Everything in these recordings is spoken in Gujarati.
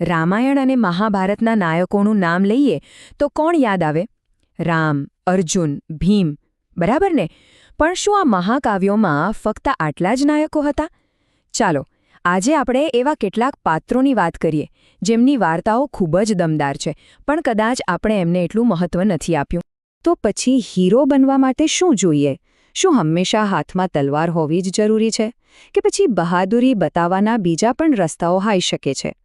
રામાયણ અને મહાભારતના નાયકોનું નામ લઈએ તો કોણ યાદ આવે? રામ, અર્જુન, ભીમ, બરાબર ને? પણ શું આ મહાકાવ્યોમાં ફક્ત આટલા જ નાયકો હતા? ચાલો, આજે આપણે એવા કેટલાક પાત્રોની વાત કરીએ, જેમની વાર્તાઓ ખૂબ જ દમદાર છે, પણ કદાચ આપણે એમને એટલું મહત્વ નથી આપ્યું. તો પછી હીરો બનવા માટે શું જોઈએ? શું હંમેશા હાથમાં તલવાર હોવી જ જરૂરી છે? કે પછી બહાદુરી બતાવવાના બીજા પણ રસ્તાઓ હાઈ શકે છે?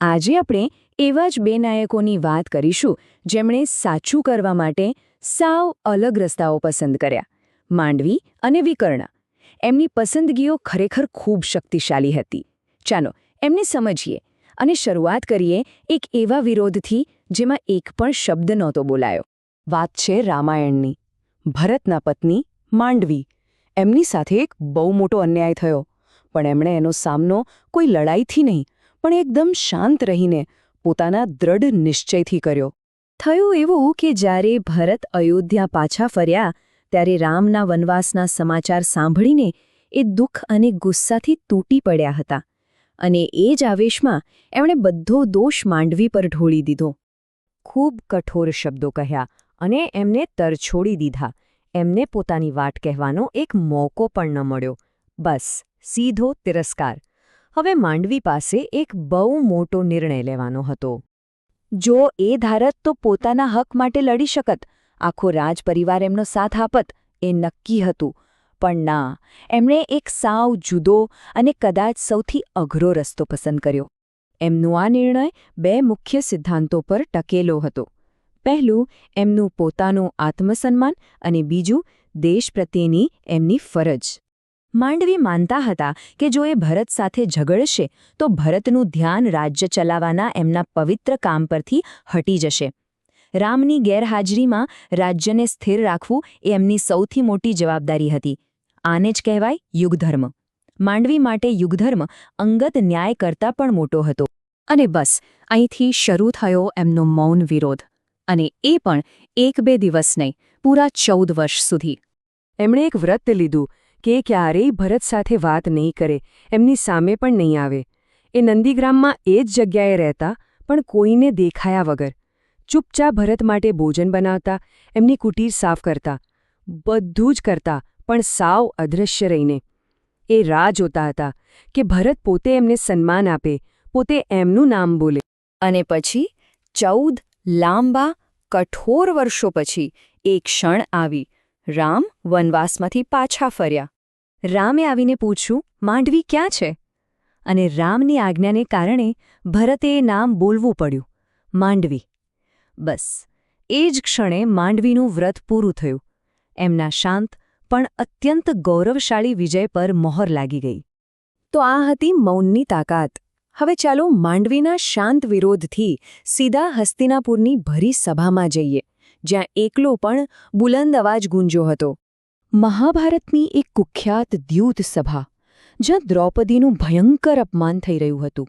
આજે આપણે એવા જ બે નાયકોની વાત કરીશું જેમણે સાચું કરવા માટે સાવ અલગ રસ્તાઓ પસંદ કર્યા, માંડવી અને વિકર્ણ. એમની પસંદગીઓ ખરેખર ખૂબ શક્તિશાળી હતી. ચાલો એમને સમજીએ અને શરૂઆત કરીએ એક એવા વિરોધથી જેમાં એક પણ શબ્દ નહોતો બોલાયો. વાત છે રામાયણની. ભરતના પત્ની માંડવી. એમની સાથે એક બહુ મોટો અન્યાય થયો, પણ એમણે એનો સામનો કોઈ લડાઈથી નહીં પણ એકદમ શાંત રહીને પોતાના દ્રઢ નિશ્ચયથી કર્યો. થયું એવું કે જ્યારે ભરત અયોધ્યા પાછા ફર્યા, ત્યારે રામના વનવાસના સમાચાર સાંભળીને એ દુઃખ અને ગુસ્સાથી તૂટી પડ્યા હતા અને એ જ આવેશમાં એમણે બધો દોષ માંડવી પર ઢોળી દીધો. ખૂબ કઠોર શબ્દો કહ્યા અને એમને તરછોડી દીધા. એમને પોતાની વાટ કહેવાનો એક મોકો પણ ન મળ્યો. બસ, સીધો તિરસ્કાર. હવે માંડવી પાસે એક બહુ મોટો નિર્ણય લેવાનો હતો. જો એ ધારત તો પોતાના હક માટે લડી શકત, આખો રાજપરિવાર એમનો સાથ આપત, એ નક્કી હતું. પણ ના, એમણે એક સાવ જુદો અને કદાચ સૌથી અઘરો રસ્તો પસંદ કર્યો. એમનો આ નિર્ણય બે મુખ્ય સિદ્ધાંતો પર ટકેલો હતો. પહેલું, એમનું પોતાનું આત્મસન્માન અને બીજું, દેશ પ્રત્યેની એમની ફરજ. માંડવી માનતા હતા કે જો એ ભરત સાથે ઝઘડશે, તો ભરતનું ધ્યાન રાજ્ય ચલાવવાના એમના પવિત્ર કામ પરથી હટી જશે. રામની ગેરહાજરીમાં રાજ્યને સ્થિર રાખવું એ એમની સૌથી મોટી જવાબદારી હતી. આને જ કહેવાય યુગધર્મ. માંડવી માટે યુગધર્મ અંગત ન્યાય કરતાં પણ મોટો હતો. અને બસ, અહીંથી શરૂ થયો એમનો મૌન વિરોધ. અને એ પણ એક બે દિવસ નહીં, પૂરા ચૌદ વર્ષ સુધી. એમણે એક વ્રત લીધું કે ક્યારેય ભરત સાથે વાત નહીં કરે, એમની સામે પણ નહીં આવે. એ નંદીગ્રામમાં એ જ જગ્યાએ રહેતા, પણ કોઈને દેખાયા વગર. ચૂપચાપ ભરત માટે ભોજન બનાવતા, એમની કુટીર સાફ કરતા. બધું જ કરતા, પણ સાવ અદૃશ્ય રહીને. એ રાહ જોતા હતા કે ભરત પોતે એમને સન્માન આપે, પોતે એમનું નામ બોલે. અને પછી ચૌદ લાંબા, કઠોર વર્ષો પછી એક ક્ષણ આવી. રામ વનવાસમાંથી પાછા ફર્યા. રામે આવીને પૂછ્યું, માંડવી ક્યાં છે? અને રામની આજ્ઞાને કારણે ભરતે નામ બોલવું પડ્યું, માંડવી. બસ, એ જ ક્ષણે માંડવીનું વ્રત પૂરું થયું. એમના શાંત પણ અત્યંત ગૌરવશાળી વિજય પર મોહર લાગી ગઈ. તો આ હતી મૌનની તાકાત. હવે ચાલો માંડવીના શાંત વિરોધથી સીધા હસ્તિનાપુરની ભરી સભામાં જઈએ. જ્યાં એકલો પણ બુલંદ અવાજ ગુંજો હતો. મહાભારતની એક કુખ્યાત દ્યુત સભા, જ્યાં દ્રૌપદીનું ભયંકર અપમાન થઈ રહ્યું હતું.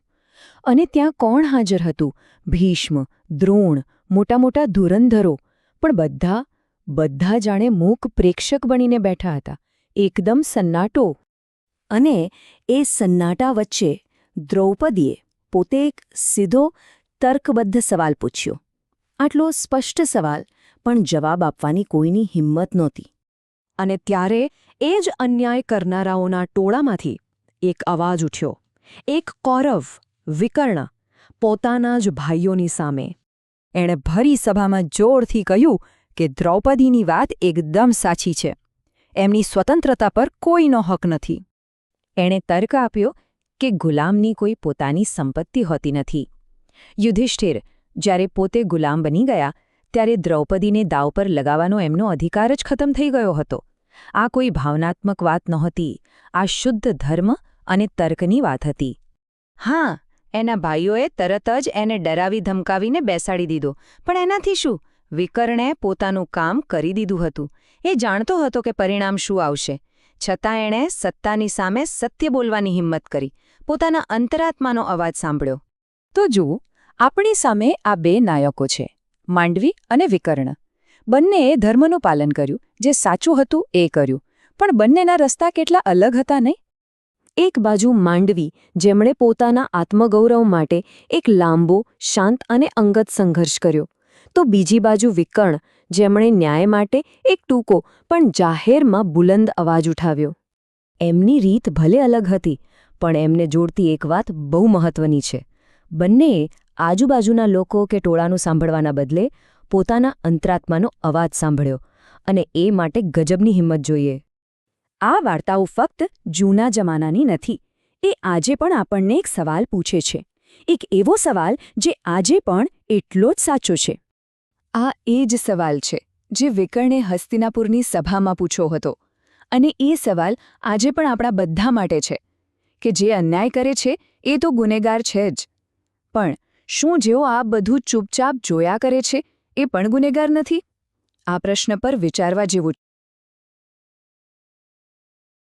અને ત્યાં કોણ હાજર હતું? ભીષ્મ, દ્રોણ મોટા મોટા ધુરંધરો, પણ બધા બધા જાણે મૂક પ્રેક્ષક બનીને બેઠા હતા. એકદમ સન્નાટો. અને એ સન્નાટા વચ્ચે દ્રૌપદીએ પોતે એક સીધો તર્કબદ્ધ સવાલ પૂછ્યો. આટલો સ્પષ્ટ સવાલ પણ જવાબ આપવાની કોઈની હિંમત નહોતી. અને ત્યારે એ જ અન્યાય કરનારાઓના ટોળામાંથી એક અવાજ ઉઠ્યો. એક કૌરવ, વિકર્ણ, પોતાના જ ભાઈઓની સામે. એણે ભરી સભામાં જોરથી કહ્યું કે દ્રૌપદીની વાત એકદમ સાચી છે. એમની સ્વતંત્રતા પર કોઈનો હક નથી. એણે તર્ક આપ્યો કે ગુલામની કોઈ પોતાની સંપત્તિ હોતી નથી. યુધિષ્ઠિર જ્યારે પોતે ગુલામ બની ગયા ત્યારે દ્રૌપદીને દાવ પર લગાવવાનો એમનો અધિકાર જ ખતમ થઈ ગયો હતો. આ કોઈ ભાવનાત્મક વાત નહોતી. આ શુદ્ધ ધર્મ અને તર્કની વાત હતી. હા, એના ભાઈઓએ તરત જ એને ડરાવી ધમકાવીને બેસાડી દીધો. પણ એનાથી શું? વિકર્ણે પોતાનું કામ કરી દીધું હતું. એ જાણતો હતો કે પરિણામ શું આવશે. છતાં એણે સત્તાની સામે સત્ય બોલવાની હિંમત કરી. પોતાના અંતરાત્માનો અવાજ સાંભળ્યો. તો જુઓ, આપણી સામે આ બે નાયકો છે. માંડવી અને વિકર્ણ. બંનેએ ધર્મનું પાલન કર્યું, જે સાચું હતું એ કર્યું. પણ બંનેના રસ્તા કેટલા અલગ હતા નહીં? એક બાજુ માંડવી, જેમણે પોતાના આત્મગૌરવ માટે એક લાંબો, શાંત અને અંગત સંઘર્ષ કર્યો. તો બીજી બાજુ વિકર્ણ, જેમણે ન્યાય માટે એક ટૂંકો, પણ જાહેરમાં બુલંદ અવાજ ઉઠાવ્યો. એમની રીત ભલે અલગ હતી, પણ એમને જોડતી એક વાત બહુ મહત્વની છે. બંનેએ આજુબાજુના લોકો કે ટોળાનું સાંભળવાના બદલે પોતાના અંતરાત્માનો અવાજ સાંભળ્યો અને એ માટે ગજબની હિંમત જોઈએ. આ વાર્તાઓ ફક્ત જૂના જમાનાની નથી, એ આજે પણ આપણને એક સવાલ પૂછે છે. એક એવો સવાલ જે આજે પણ એટલો જ સાચો છે. આ એ જ સવાલ છે જે વિકર્ણે હસ્તિનાપુરની સભામાં પૂછ્યો હતો. અને એ સવાલ આજે પણ આપણા બધા માટે છે, કે જે અન્યાય કરે છે એ તો ગુનેગાર છે જ. પણ શું જેઓ આ બધું ચૂપચાપ જોયા કરે છે એ પણ ગુનેગાર નથી? આ પ્રશ્ન પર વિચારવા જેવું